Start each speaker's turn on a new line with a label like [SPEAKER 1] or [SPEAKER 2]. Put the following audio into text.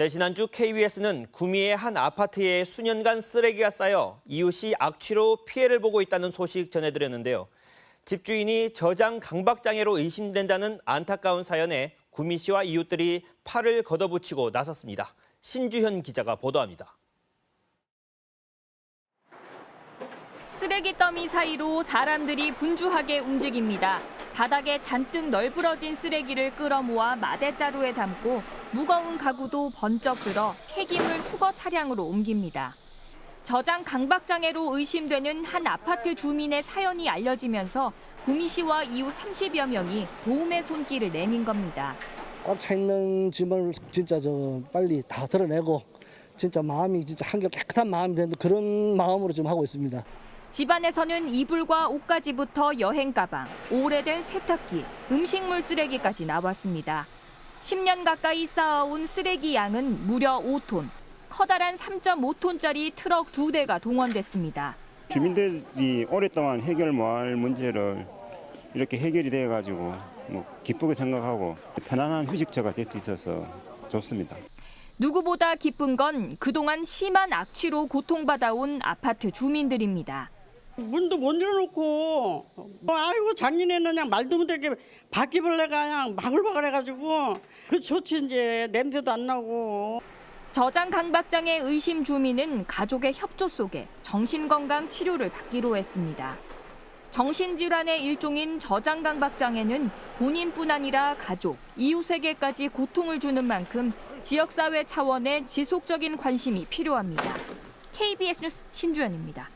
[SPEAKER 1] 네, 지난주 KBS는 구미의 한 아파트에 수년간 쓰레기가 쌓여 이웃이 악취로 피해를 보고 있다는 소식 전해드렸는데요. 집주인이 저장 강박장애로 의심된다는 안타까운 사연에 구미시와 이웃들이 팔을 걷어붙이고 나섰습니다. 신주현 기자가 보도합니다.
[SPEAKER 2] 쓰레기 더미 사이로 사람들이 분주하게 움직입니다. 바닥에 잔뜩 널브러진 쓰레기를 끌어모아 마대자루에 담고 무거운 가구도 번쩍 들어 폐기물 수거 차량으로 옮깁니다. 저장 강박장애로 의심되는 한 아파트 주민의 사연이 알려지면서 구미시와 이웃 30여 명이 도움의 손길을 내민 겁니다.
[SPEAKER 3] 꽉 차 있는 짐을 진짜 저 빨리 다 드러내고 진짜 마음이 진짜 한결 깨끗한 마음이 되는 그런 마음으로 지금 하고 있습니다.
[SPEAKER 2] 집안에서는 이불과 옷가지부터 여행 가방, 오래된 세탁기, 음식물 쓰레기까지 나왔습니다. 10년 가까이 쌓아온 쓰레기 양은 무려 5톤. 커다란 3.5톤짜리 트럭 두 대가 동원됐습니다.
[SPEAKER 4] 주민들이 오랫동안 해결 못할 문제를 이렇게 해결이 돼가지고 뭐 기쁘게 생각하고 편안한 휴식처가 될 수 있어서 좋습니다.
[SPEAKER 2] 누구보다 기쁜 건 그동안 심한 악취로 고통받아온 아파트 주민들입니다.
[SPEAKER 5] 문도 못 열어놓고 어, 아이고 작년에는 그냥 말도 못하게 바퀴벌레가 그냥 마글마글 해가지고 그 좋지 이제 냄새도 안 나고
[SPEAKER 2] 저장 강박장애 의심 주민은 가족의 협조 속에 정신건강 치료를 받기로 했습니다. 정신질환의 일종인 저장 강박장애는 본인뿐 아니라 가족, 이웃에게까지 고통을 주는 만큼 지역사회 차원의 지속적인 관심이 필요합니다. KBS 뉴스 신주연입니다.